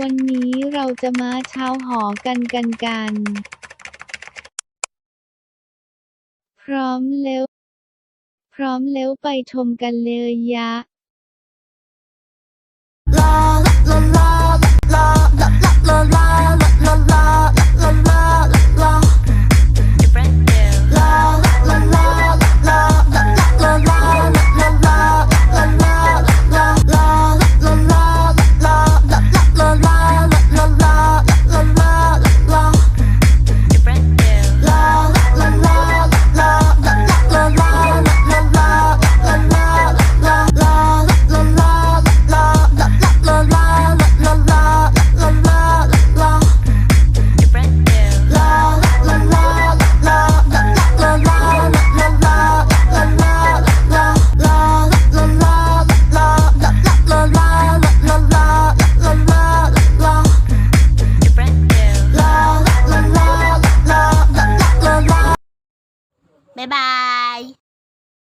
วันนี้เราจะมาเช้าหอกันกันกัน พร้อมแล้ว พร้อมแล้วไปชมกันเลยยะ 拜拜。